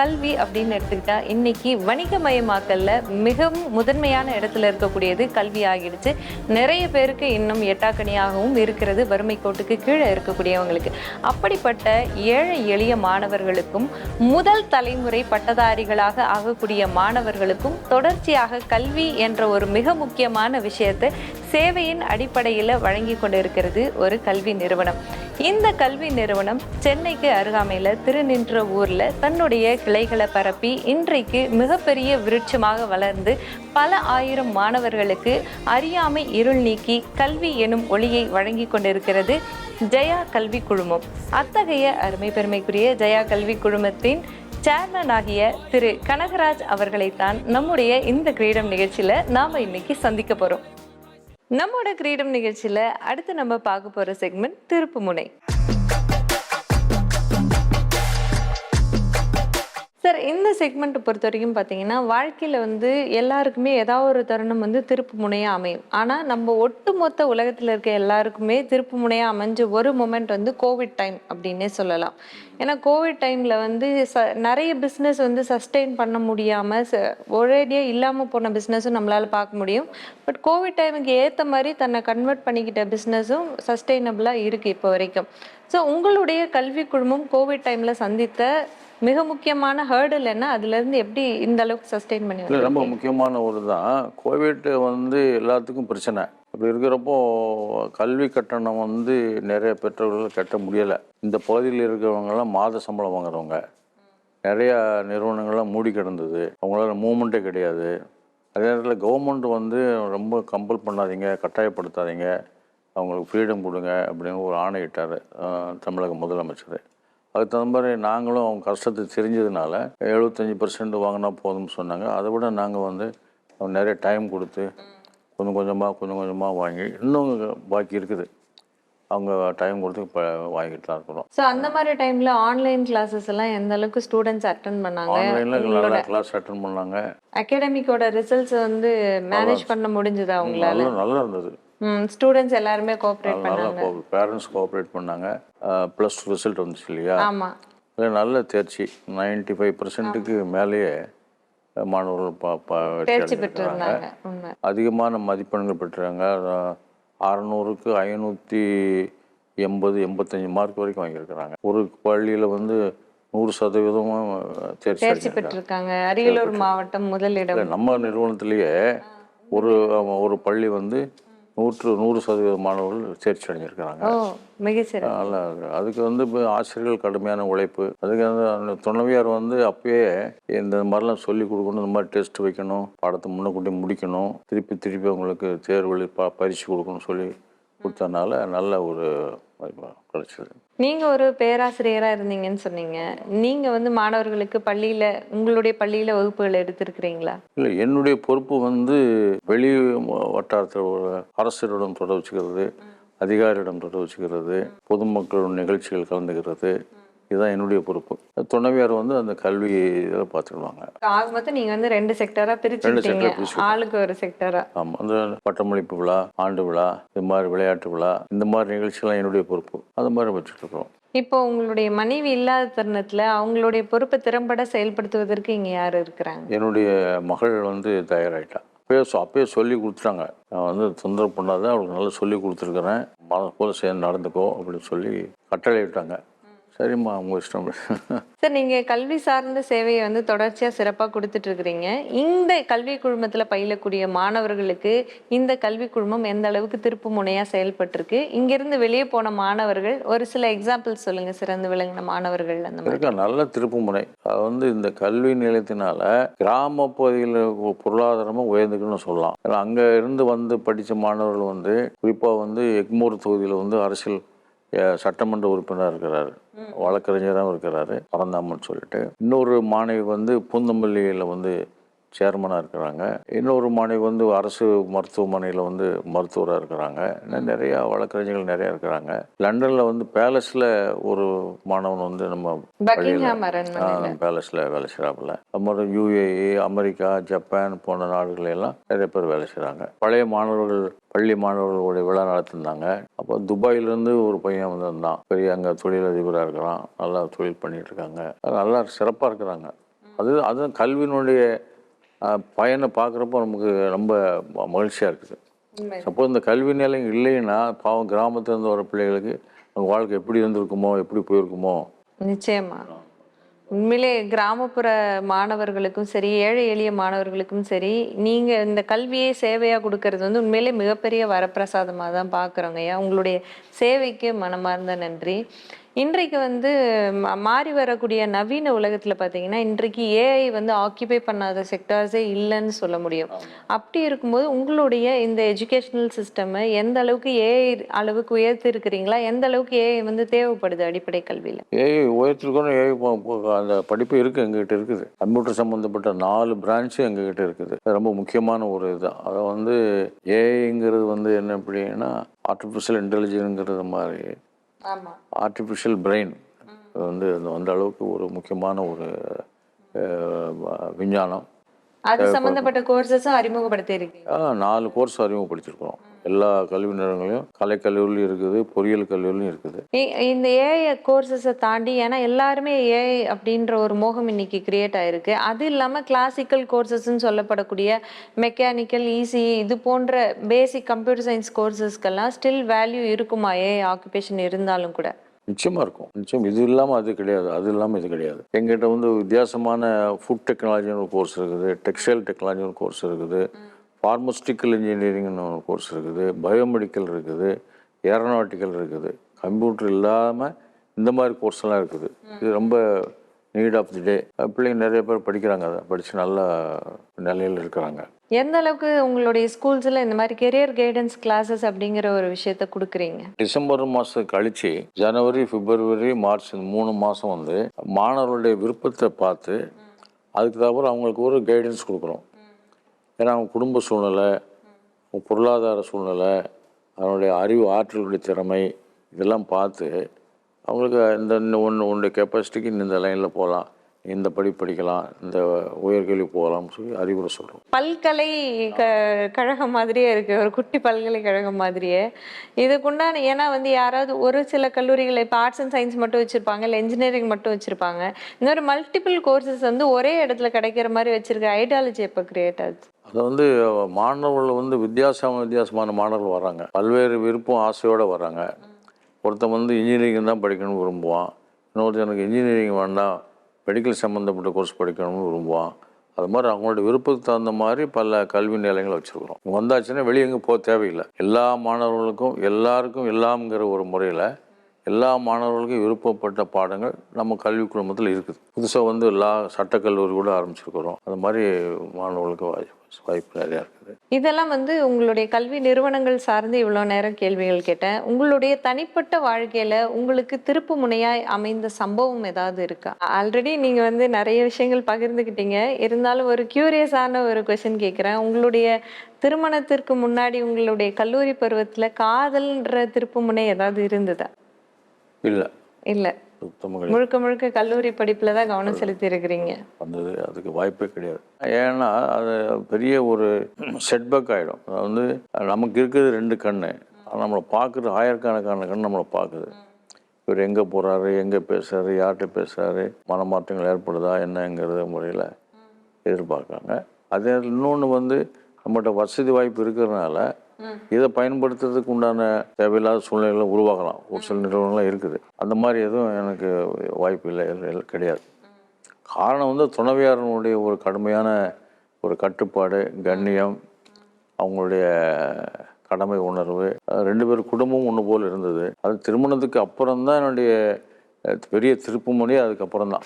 கல்வி அப்படின்னு எடுத்துக்கிட்டா இன்னைக்கு வணிகமயமாக்கல்ல மிகவும் முதன்மையான இடத்துல இருக்கக்கூடியது கல்வி ஆகிடுச்சு நிறைய பேருக்கு இன்னும் எட்டாக்கணியாகவும் இருக்கிறது. வறுமை கோட்டுக்கு கீழே இருக்கக்கூடியவங்களுக்கு. அப்படிப்பட்ட ஏழை எளிய மாணவர்களுக்கும் முதல் தலைமுறை பட்டதாரிகளாக ஆகக்கூடிய மாணவர்களுக்கும் தொடர்ச்சியாக கல்வி என்ற ஒரு மிக முக்கியமான விஷயத்தை சேவையின் அடிப்படையில் வழங்கி கொண்டிருக்கிறது ஒரு கல்வி நிறுவனம். இந்த கல்வி நிறுவனம் சென்னைக்கு அருகாமையில் திருநின்ற ஊரில் தன்னுடைய கிளைகளை பரப்பி இன்றைக்கு மிகப்பெரிய விருட்சமாக வளர்ந்து பல ஆயிரம் மாணவர்களுக்கு அறியாமை இருள் நீக்கி கல்வி எனும் ஒளியை வழங்கி கொண்டிருக்கிறது ஜெயா கல்வி குழுமம். அத்தகைய அருமை பெருமைக்குரிய ஜெயா கல்வி குழுமத்தின் சேர்மன் ஆகிய திரு கனகராஜ் அவர்களைத்தான் நம்முடைய இந்த கிரீடம் நிகழ்ச்சியில் நாம் இன்னைக்கு சந்திக்க போகிறோம் நம்மோட கிரீடம் நிகழ்ச்சியில் அடுத்து நம்ம பார்க்க போகிற செக்மெண்ட் திருப்புமுனை இந்த செக்மெண்ட்டை பொறுத்த வரைக்கும் பார்த்தீங்கன்னா வாழ்க்கையில் வந்து எல்லாருக்குமே ஏதாவது ஒரு தருணம் வந்து திருப்பு முனையாக அமையும். ஆனால் நம்ம ஒட்டுமொத்த உலகத்தில் இருக்க எல்லாருக்குமே திருப்பு முனையாக அமைஞ்ச ஒரு மொமெண்ட் வந்து கோவிட் டைம் அப்படின்னே சொல்லலாம். ஏன்னா கோவிட் டைமில் வந்து ச நிறைய பிஸ்னஸ் வந்து சஸ்டெயின் பண்ண முடியாமல் ச ஒரேடியாக இல்லாமல் போன பிஸ்னஸும் நம்மளால் பார்க்க முடியும். பட் கோவிட் டைமுக்கு ஏற்ற மாதிரி தன்னை கன்வெர்ட் பண்ணிக்கிட்ட பிஸ்னஸும் சஸ்டெயினபிளாக இருக்குது இப்போ வரைக்கும். ஸோ உங்களுடைய கல்வி குழுமம் கோவிட் டைமில் சந்தித்த மிக முக்கியமான ஹேர்டில் என்ன? அதுலேருந்து எப்படி இந்த அளவுக்கு சஸ்டெயின் பண்ணி ரொம்ப? முக்கியமான ஒரு தான். கோவிட் வந்து எல்லாத்துக்கும் பிரச்சனை. அப்படி இருக்கிறப்போ கல்வி கட்டணம் வந்து நிறைய பெற்றோர்கள் கட்ட முடியலை. இந்த பகுதியில் இருக்கிறவங்கெல்லாம் மாத சம்பளம் வாங்குறவங்க. நிறையா நிறுவனங்கள்லாம் மூடி கிடந்தது. அவங்களால மூமெண்ட்டே கிடையாது. அதே நேரத்தில் கவர்மெண்ட் வந்து ரொம்ப கம்பல் பண்ணாதீங்க கட்டாயப்படுத்தாதீங்க. அவங்களுக்கு ஃப்ரீடம் கொடுங்க அப்படின்னு ஒரு ஆணையிட்டார் தமிழக முதலமைச்சர். அதுக்கு தகுந்த மாதிரி நாங்களும் அவங்க கஷ்டத்தை தெரிஞ்சதுனால எழுபத்தஞ்சி பர்சன்ட் வாங்கினா போதும்னு சொன்னாங்க. அதை விட நாங்கள் வந்து நிறைய டைம் கொடுத்து கொஞ்சம் கொஞ்சமாக கொஞ்சம் கொஞ்சமாக வாங்கி இன்னும் பாக்கி இருக்குது. அவங்க டைம் கொடுத்து இப்போ வாங்கிட்டு தான் இருக்கிறோம். ஸோ அந்த மாதிரி டைம்ல ஆன்லைன் கிளாஸஸ் எல்லாம் எந்த அளவுக்கு ஸ்டூடெண்ட்ஸ் அட்டன் பண்ணாங்க? ஆன்லைனில் நல்லா கிளாஸ் அட்டன் பண்ணாங்க. அகாடமிக்கோட ரிசல்ட்ஸ் வந்து மேனேஜ் பண்ண முடிஞ்சதா நல்லா நல்லா இருந்தது. ஸ்டூடெண்ட்ஸ் எல்லாருமே கோஆப்ரேட் நல்லா பண்ணாங்க. பேரண்ட்ஸ் கோஆப்ரேட் பண்ணாங்க. ப்ளஸ் ரிசல்ட் வந்துச்சு இல்லையா? ஆமா. அது நல்ல தேர்ச்சி. நைன்டி ஃபைவ் பர்சன்ட்டுக்கு மேலேயே மாணவர்கள் தேர்ச்சி. பெற்றிருந்தாங்க அதிகமான மதிப்பெண்கள் பெற்றாங்க அறநூறுக்கு ஐநூற்றி எண்பது எண்பத்தஞ்சு மார்க் வரைக்கும் வாங்கியிருக்கிறாங்க. ஒரு பள்ளியில் வந்து நூறு சதவீதமும் தேர்ச்சி பெற்றிருக்காங்க. அரியலூர் மாவட்டம் முதலிடம். நம்ம நிறுவனத்திலேயே ஒரு ஒரு பள்ளி வந்து நூற்று நூறு சதவீத மாணவர்கள் தேர்ச்சி அடைஞ்சிருக்கிறாங்க. நல்லா அதுக்கு வந்து இப்போ ஆசிரியர்கள் கடுமையான உழைப்பு. அதுக்கு வந்து துணைவியார் வந்து அப்பயே இந்த மாதிரிலாம் சொல்லி கொடுக்கணும் இந்த மாதிரி டெஸ்ட் வைக்கணும் பாடத்தை முன்னக்கூட்டி முடிக்கணும் திருப்பி திருப்பி அவங்களுக்கு தேர்வு பரிசு கொடுக்கணும்னு சொல்லி கொடுத்தனால நல்ல ஒரு கிடைச்சது நீங்க ஒரு பேராசிரியரா இருந்தீங்கன்னு சொன்னீங்க. நீங்க வந்து மாணவர்களுக்கு பள்ளியில உங்களுடைய பள்ளியில வகுப்புகள் எடுத்திருக்கிறீங்களா? இல்லை என்னுடைய பொறுப்பு வந்து வெளி வட்டாரத்தில் அரசரிடம் தொடர்பு வச்சுக்கிறது அதிகாரியிடம் தொடர்பு வச்சுக்கிறது பொதுமக்களோட நிகழ்ச்சிகள் கலந்துக்கிறது இதுதான் என்னுடைய பொறுப்பு. துணைவியார் வந்து அந்த கல்வி இதில் பார்த்துக்கிடுவாங்க ஆக மொத்தம் நீங்க வந்து ரெண்டு செக்டரா பிரிச்சுக்கிட்டீங்க sector பிரிச்சுக்கிட்டோம். ஆளுக்கு ஒரு செக்டரா ஆமாம் அந்த பட்டமளிப்பு விழா ஆண்டு விழா இது மாதிரி விளையாட்டு விழா இந்த மாதிரி நிகழ்ச்சிலாம் என்னுடைய பொறுப்பு. அது மாதிரி வச்சுட்டு இருக்கிறோம். இப்போ உங்களுடைய மனைவி இல்லாத தருணத்துல அவங்களுடைய பொறுப்பை திறம்பட செயல்படுத்துவதற்கு இங்க யார் இருக்கிறாங்க? என்னுடைய மகள் வந்து தயாராகிட்டா அப்பயே அப்பயே சொல்லி கொடுத்துட்டாங்க. நான் வந்து தொந்தரவு பண்ணாத அவளுக்கு நல்லா சொல்லி கொடுத்துருக்குறேன். மன போல சேர்ந்து நடந்துக்கோ அப்படின்னு சொல்லி கட்டளை விட்டாங்க. சரிம்மா உங்க இஷ்டம். சார் நீங்க கல்வி சார்ந்த சேவையை வந்து தொடர்ச்சியா சிறப்பா கொடுத்துட்டு இருக்கிறீங்க. இந்த கல்வி குழுமத்துல பயிலக்கூடிய மாணவர்களுக்கு இந்த கல்வி குழுமம் எந்த அளவுக்கு திருப்பு முனையா செயல்பட்டிருக்கு? இங்கிருந்து வெளியே போன மாணவர்கள் ஒரு சில எக்ஸாம்பிள் சொல்லுங்க சிறந்து விளங்கின மாணவர்கள் அந்த மாதிரி. நல்ல திருப்புமுனை அது வந்து இந்த கல்வி நிலையத்தினால கிராம பகுதியில் பொருளாதாரமும் உயர்ந்துக்குன்னு சொல்லலாம். அங்கே இருந்து வந்து படித்த மாணவர்கள் வந்து குறிப்பாக வந்து எக்மூர் தொகுதியில் வந்து அரசியல் சட்டமன்ற உறுப்பினராக இருக்கிறாரு. வழக்கறிஞராகவும் இருக்கிறாரு. பரந்தாமன் சொல்லிட்டு. இன்னொரு மாணவி வந்து பூந்தமல்லியில் வந்து சேர்மனாக இருக்கிறாங்க. இன்னொரு மாணவி வந்து அரசு மருத்துவமனையில் வந்து மருத்துவராக இருக்கிறாங்க. இன்னும் நிறையா வழக்கறிஞர்கள் நிறையா இருக்கிறாங்க. லண்டனில் வந்து பேலஸில் ஒரு மாணவன் வந்து நம்ம பேலஸில் வேலை செய்கிறாப்புல அப்புறம் யுஏஇ அமெரிக்கா ஜப்பான் போன்ற நாடுகள் எல்லாம் நிறைய பேர் வேலை செய்கிறாங்க பழைய மாணவர்கள் பள்ளி மாணவர்களுடைய விழா நடத்திருந்தாங்க. அப்போ துபாயிலேருந்து ஒரு பையன் வந்து இருந்தான் பெரிய அங்கே தொழிலதிபராக இருக்கிறான். நல்லா தொழில் பண்ணிட்டு இருக்காங்க. அது நல்லா சிறப்பாக இருக்கிறாங்க. அது அதுவும் கல்வியினுடைய பயனை பார்க்குறப்போ நமக்கு ரொம்ப மகிழ்ச்சியாக இருக்குது. சப்போஸ் இந்த கல்வி நிலையம் இல்லைன்னா பாவம் கிராமத்துல இருந்து வர பிள்ளைகளுக்கு அவங்க வாழ்க்கை எப்படி இருந்திருக்குமோ எப்படி போயிருக்குமோ? நிச்சயமா. உண்மையிலே கிராமப்புற மாணவர்களுக்கும் சரி ஏழை எளிய மாணவர்களுக்கும் சரி நீங்க இந்த கல்வியை சேவையா கொடுக்கறது வந்து உண்மையிலே மிகப்பெரிய வரப்பிரசாதமா தான் பார்க்குறோங்க ஐயா. உங்களுடைய சேவைக்கு மனமார்ந்த நன்றி. இன்றைக்கு வந்து மாறி வரக்கூடிய நவீன உலகத்துல பார்த்தீங்கன்னா இன்றைக்கு ஏஐ வந்து ஆக்கிபை பண்ணாத செக்டார்ஸே இல்லைன்னு சொல்ல முடியும். அப்படி இருக்கும்போது உங்களுடைய இந்த எஜுகேஷனல் சிஸ்டம் எந்த அளவுக்கு ஏஐ அளவுக்கு உயர்த்தி இருக்கிறீங்களா எந்த அளவுக்கு ஏஐ வந்து தேவைப்படுது அடிப்படை கல்வியில? ஏஐ உயர்த்திருக்கணும் ஏஐ அந்த படிப்பு இருக்குது எங்ககிட்ட இருக்குது. கம்ப்யூட்டர் சம்மந்தப்பட்ட நாலு பிரான்ச்சும் எங்ககிட்ட இருக்குது. ரொம்ப முக்கியமான ஒரு இதுதான். அதை வந்து ஏஐங்கிறது வந்து என்ன அப்படின்னா ஆர்டிஃபிஷியல் இன்டெலிஜென்ஸுங்கிறது மாதிரி. ஆர்டிஃபிஷியல் பிரெயின் வந்து அந்த- அந்த அளவுக்கு ஒரு முக்கியமான ஒரு விஞ்ஞானம். அது சம்பந்தப்பட்ட கோர்சஸும் அறிமுகப்படுத்தி இருக்கீங்க ஆ, நாலு கோர்ஸ் அறிமுகப்படுத்தியிருக்கிறோம். எல்லா கல்வி நிறுவனங்களையும் கலைக்கல்லூரிலையும் இருக்குது பொறியியல் கல்லூரிலையும் இருக்குது. இந்த ஏஐ கோர்சஸை தாண்டி ஏன்னா எல்லாருமே ஏஐ அப்படின்ற ஒரு மோகம் இன்னைக்கு கிரியேட் ஆயிருக்கு. அது இல்லாம கிளாசிக்கல் கோர்சஸ்ன்னு சொல்லப்படக்கூடிய மெக்கானிக்கல் ஈஸி இது போன்ற பேசிக் கம்ப்யூட்டர் சயின்ஸ் கோர்சஸ்க்கெல்லாம் ஸ்டில் வேல்யூ இருக்குமா ஏஐ ஆக்குபேஷன் இருந்தாலும் கூட? நிச்சயமாக இருக்கும். நிச்சயம். இது இல்லாமல் அது கிடையாது. அது இல்லாமல் இது கிடையாது. எங்கிட்ட வந்து வித்தியாசமான ஃபுட் டெக்னாலஜின்னு ஒரு கோர்ஸ் இருக்குது. டெக்ஸ்டைல் டெக்னாலஜி ஒரு கோர்ஸ் இருக்குது. ஃபார்மஸ்டிக்கல் இன்ஜினியரிங்னு ஒரு கோர்ஸ் இருக்குது. பயோமெடிக்கல் இருக்குது. ஏரோநாட்டிக்கல் இருக்குது. கம்ப்யூட்டர் இல்லாமல் இந்த மாதிரி கோர்ஸ் எல்லாம் இருக்குது. இது ரொம்ப நீட் ஆஃப் தி டே பிள்ளைங்க நிறைய பேர் படிக்கிறாங்க அதை. படித்து நல்ல நிலையில் இருக்கிறாங்க. எந்த அளவுக்கு உங்களுடைய ஸ்கூல்ஸ்ல இந்த மாதிரி கெரியர் கைடன்ஸ் கிளாஸஸ் அப்படிங்கிற ஒரு விஷயத்த கொடுக்குறீங்க? டிசம்பர் மாதம் கழிச்சு ஜனவரி பிப்ரவரி மார்ச் இந்த மூணு மாதம் வந்து மாணவர்களுடைய விருப்பத்தை பார்த்து அதுக்கு தவிர அவங்களுக்கு ஒரு கைடன்ஸ் கொடுக்குறோம். ஏன்னா அவங்க குடும்ப சூழ்நிலை அவங்க பொருளாதார சூழ்நிலை அவனுடைய அறிவு ஆற்றலுடைய திறமை இதெல்லாம் பார்த்து அவங்களுக்கு இந்த ஒன்று உன்னுடைய கெப்பாசிட்டிக்கு இந்த லைனில் போகலாம். இந்த படி படிக்கலாம் இந்த உயர்கல்வி போகலாம்னு சொல்லி அறிவுரை சொல்கிறோம் பல்கலை க கழகம் மாதிரியே இருக்கு. ஒரு குட்டி பல்கலைக்கழகம் மாதிரியே. இதுக்குண்டான ஏன்னா வந்து யாராவது ஒரு சில கல்லூரிகள் இப்போ ஆர்ட்ஸ் அண்ட் சயின்ஸ் மட்டும் வச்சிருப்பாங்க இல்லை இன்ஜினியரிங் மட்டும் வச்சிருப்பாங்க. இந்த மாதிரி மல்டிபிள் கோர்சஸ் வந்து ஒரே இடத்துல கிடைக்கிற மாதிரி வச்சிருக்க ஐடியாலஜி எப்போ கிரியேட் ஆகுது அது வந்து மாணவர்கள் வந்து வித்தியாசமான வித்தியாசமான மாணவர்கள் வராங்க பல்வேறு விருப்பம் ஆசையோடு வராங்க ஒருத்தன் வந்து இன்ஜினியரிங் தான் படிக்கணும்னு விரும்புவான். இன்னொருத்தன் எனக்கு இன்ஜினியரிங் வேண்டாம். மெடிக்கல் சம்மந்தப்பட்ட கோர்ஸ் படிக்கணும்னு விரும்புவான் அது மாதிரி அவங்களோட விருப்பத்துக்கு தகுந்த மாதிரி பல கல்வி நிலையங்களை வச்சுருக்குறோம். வந்தாச்சுன்னா வெளியே எங்கே போக தேவையில்லை. எல்லா மாணவர்களுக்கும் எல்லாருக்கும் எல்லாம்ங்கிற ஒரு முறையில் எல்லா மாணவர்களுக்கும் விருப்பப்பட்ட பாடங்கள் நம்ம கல்வி குழுமத்தில் இருக்குது. புதுசாக வந்து எல்லா சட்டக்கல்லூரி கூட ஆரம்பிச்சிருக்கிறோம். அது மாதிரி மாணவர்களுக்கு வாய்ப்பு வாய்ப்பு நிறையா இருக்குது. இதெல்லாம் வந்து உங்களுடைய கல்வி நிறுவனங்கள் சார்ந்து இவ்வளோ நேரம் கேள்விகள் கேட்டேன். உங்களுடைய தனிப்பட்ட வாழ்க்கையில் உங்களுக்கு திருப்பு முனையாய் அமைந்த சம்பவம் ஏதாவது இருக்கா? ஆல்ரெடி நீங்கள் வந்து நிறைய விஷயங்கள் பகிர்ந்துக்கிட்டீங்க இருந்தாலும் ஒரு கியூரியஸான ஒரு கொஸ்டின் கேட்குறேன் உங்களுடைய திருமணத்திற்கு முன்னாடி உங்களுடைய கல்லூரி பருவத்தில் காதல்ன்ற திருப்பு முனை ஏதாவது இருந்ததா? இல்லை. இல்ல. முழுக்க முழுக்க கல்லூரி படிப்புல தான் கவனம் செலுத்தி இருக்கிறீங்க வந்தது அதுக்கு வாய்ப்பே கிடையாது. ஏன்னா அது பெரிய ஒரு செட்பேக் ஆகிடும் அது வந்து நமக்கு இருக்கிறது ரெண்டு கண்ணு. நம்மளை பார்க்குறது ஆயிரக்கணக்கான கண் நம்மளை பார்க்குது இவர் எங்கே போகிறாரு எங்கே பேசுகிறாரு யார்கிட்ட பேசுகிறாரு மனமாற்றங்கள் ஏற்படுதா என்னங்கிறது முறையில் எதிர்பார்க்குறாங்க அதே இன்னொன்று வந்து நம்மகிட்ட வசதி வாய்ப்பு இருக்கிறதுனால இதை பயன்படுத்துறதுக்கு உண்டான தேவையில்லாத சூழ்நிலைகளை உருவாகலாம் ஒரு சில நிறுவனங்கள்லாம் இருக்குது. அந்த மாதிரி எதுவும் எனக்கு வாய்ப்பு இல்லை. கிடையாது. காரணம் வந்து துணைவியாரனுடைய ஒரு கடுமையான ஒரு கட்டுப்பாடு கண்ணியம் அவங்களுடைய கடமை உணர்வு ரெண்டு பேர் குடும்பமும் ஒன்று போல் இருந்தது. அது திருமணத்துக்கு அப்புறம் தான் என்னுடைய பெரிய திருப்புமுனை அதுக்கப்புறம் தான்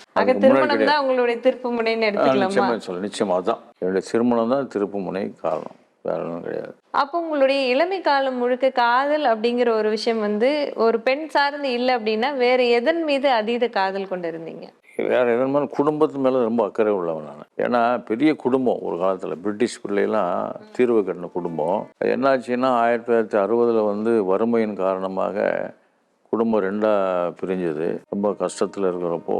நிச்சயமா சொல்ல நிச்சயமா அதுதான் என்னுடைய திருமணம் தான் திருப்புமுனை காரணம். வேற ஒன்றும் கிடையாது. அப்போ உங்களுடைய இளமை காலம் முழுக்க காதல் அப்படிங்கிற ஒரு விஷயம் வந்து ஒரு பெண் சார்ந்து இல்லை அப்படின்னா வேற எதன் மீது அதீத காதல் கொண்டு இருந்தீங்க வேற எதன் மேலே? குடும்பத்து மேலே ரொம்ப அக்கறை உள்ளவன் நான். ஏன்னா பெரிய குடும்பம் ஒரு காலத்தில். பிரிட்டிஷ் பிள்ளைலாம் தீர்வு கட்டின குடும்பம். என்னாச்சுன்னா ஆயிரத்தி தொள்ளாயிரத்தி அறுபதில் வந்து வறுமையின் காரணமாக குடும்பம் ரெண்டாக பிரிஞ்சது. ரொம்ப கஷ்டத்தில் இருக்கிறப்போ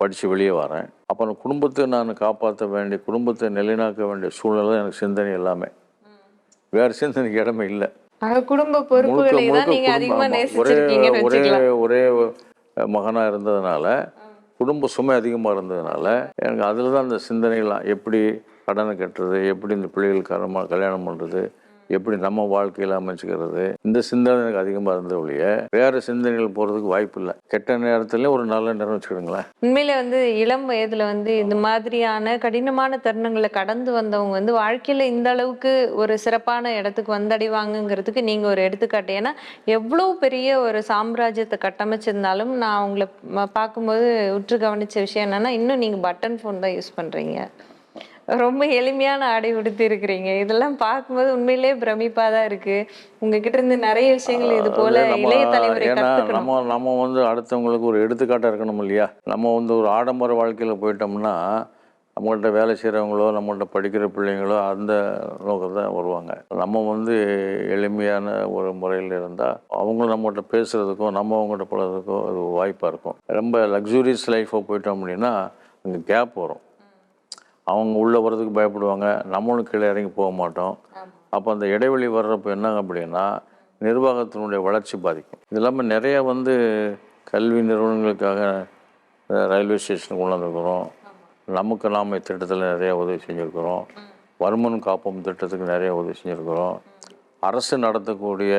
படித்து வெளியே வரேன். அப்புறம் குடும்பத்தை நான் காப்பாற்ற வேண்டிய குடும்பத்தை நிலைநாக்க வேண்டிய சூழ்நிலை எனக்கு சிந்தனை எல்லாமே. வேறு சிந்தனைக்கு இடமே இல்லை குடும்ப பொறுப்புகளை. ஒரே ஒரே ஒரே மகனாக இருந்ததுனால குடும்ப சுமை அதிகமாக இருந்ததுனால எனக்கு அதில் தான் அந்த சிந்தனைகள்லாம் எப்படி கடனை கட்டுறது எப்படி இந்த பிள்ளைகளுக்கு கரமாக கல்யாணம் பண்ணுறது எப்படி நம்ம வாழ்க்கையில் அமைச்சுக்கிறது இந்த சிந்தனை எனக்கு அதிகமாக இருந்த ஒழிய வேறு சிந்தனைகள் போகிறதுக்கு வாய்ப்பு இல்லை. கெட்ட நேரத்தில் ஒரு நல்ல நேரம் வச்சுக்கிடுங்களேன் உண்மையில் வந்து இளம் வயதில் வந்து இந்த மாதிரியான கடினமான தருணங்களை கடந்து வந்தவங்க வந்து வாழ்க்கையில் இந்த அளவுக்கு ஒரு சிறப்பான இடத்துக்கு வந்தடைவாங்கங்கிறதுக்கு நீங்கள் ஒரு எடுத்துக்காட்டு. ஏன்னா எவ்வளோ பெரிய ஒரு சாம்ராஜ்யத்தை கட்டமைச்சிருந்தாலும் நான் அவங்கள பார்க்கும்போது உற்று கவனித்த விஷயம் என்னென்னா இன்னும் நீங்கள் பட்டன் ஃபோன் தான் யூஸ் பண்ணுறீங்க ரொம்ப எளிமையான ஆடை உடுத்தி இருக்கிறீங்க. இதெல்லாம் பார்க்கும்போது உண்மையிலேயே பிரமிப்பா தான் இருக்கு. உங்ககிட்ட இருந்து நிறைய விஷயங்கள் இது போல இளைய தலைமுறை நம்ம நம்ம வந்து அடுத்தவங்களுக்கு ஒரு எடுத்துக்காட்டாக இருக்கணும் இல்லையா? நம்ம வந்து ஒரு ஆடம்பர வாழ்க்கையில் போயிட்டோம்னா நம்மள்ட்ட வேலை செய்கிறவங்களோ நம்மள்ட்ட படிக்கிற பிள்ளைங்களோ அந்த நோக்கம் தான் வருவாங்க. நம்ம வந்து எளிமையான ஒரு முறையில் இருந்தால் அவங்களும் நம்மகிட்ட பேசுகிறதுக்கும் நம்ம அவங்கள்ட்ட பழகிறதுக்கும் அது வாய்ப்பாக இருக்கும். ரொம்ப லக்ஸூரியஸ் லைஃபாக போயிட்டோம் அப்படின்னா அங்கே கேப் வரும். அவங்க உள்ளே வர்றதுக்கு பயப்படுவாங்க. நம்மளும் கீழே இறங்கி போக மாட்டோம். அப்போ அந்த இடைவெளி வர்றப்போ என்ன அப்படின்னா நிர்வாகத்தினுடைய வளர்ச்சி பாதிக்கும். இது இல்லாமல் நிறைய வந்து கல்வி நிறுவனங்களுக்காக ரயில்வே ஸ்டேஷன் கொண்டு வந்திருக்கிறோம். நமக்கு நாம திட்டத்தில் நிறைய உதவி செஞ்சுருக்கிறோம். வருமன் காப்போம் திட்டத்துக்கு நிறைய உதவி செஞ்சுருக்கிறோம். அரசு நடத்தக்கூடிய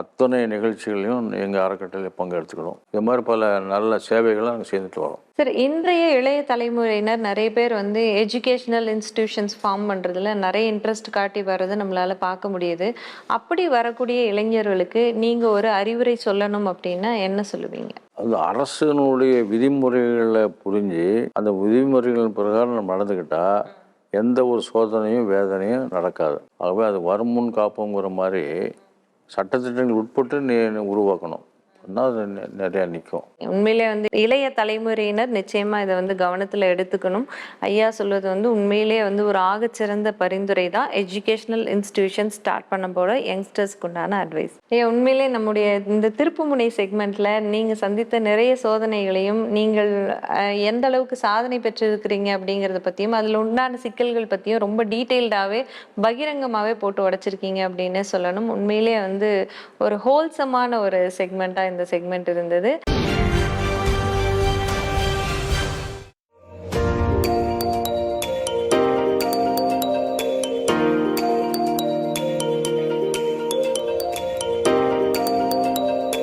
அத்தனை நிகழ்ச்சிகளையும் எங்கள் அறக்கட்டளையில் பங்கெடுத்துக்கிறோம் இது மாதிரி பல நல்ல சேவைகளை நாங்கள் செய்துட்டு வரோம். சார் இன்றைய இளைய தலைமுறையினர் நிறைய பேர் வந்து எஜுகேஷனல் இன்ஸ்டிடியூஷன்ஸ் ஃபார்ம் பண்ணுறதுல நிறைய இன்ட்ரெஸ்ட் காட்டி வர்றதை நம்மளால பார்க்க முடியுது. அப்படி வரக்கூடிய இளைஞர்களுக்கு நீங்கள் ஒரு அறிவுரை சொல்லணும் அப்படின்னா என்ன சொல்லுவீங்க? அது அரசினுடைய விதிமுறைகளை புரிஞ்சு அந்த விதிமுறைகள் பிரகாரம் நம்ம நடந்துக்கிட்டா எந்த ஒரு சோதனையும் வேதனையும் நடக்காது. ஆகவே அது வருமுன் காப்போங்கிற மாதிரி சட்டத்திட்டங்கள் உட்பட்டு நீ உருவாக்கணும். அப்படின்னா அது நிறையா நிற்கும் உண்மையிலே வந்து இளைய தலைமுறையினர் நிச்சயமா இதை வந்து கவனத்தில் எடுத்துக்கணும். ஐயா சொல்வது வந்து உண்மையிலே வந்து ஒரு ஆகச்சிறந்த பரிந்துரை தான். எஜுகேஷனல் இன்ஸ்டிடியூஷன் ஸ்டார்ட் பண்ண போகிற யங்ஸ்டர்ஸ்க்கு உண்டான அட்வைஸ் ஐயா உண்மையிலே நம்முடைய இந்த திருப்புமுனை செக்மெண்ட்ல நீங்க சந்தித்த நிறைய சோதனைகளையும் நீங்கள் எந்த அளவுக்கு சாதனை பெற்றிருக்கிறீங்க அப்படிங்கறத பத்தியும் அதுல உண்டான சிக்கல்கள் பத்தியும் ரொம்ப டீட்டெயில்டாவே பகிரங்கமாவே போட்டு உடைச்சிருக்கீங்க அப்படின்னு சொல்லணும். உண்மையிலே வந்து ஒரு ஹோல்சமான ஒரு செக்மெண்ட்டாக இந்த செக்மெண்ட் இருந்தது.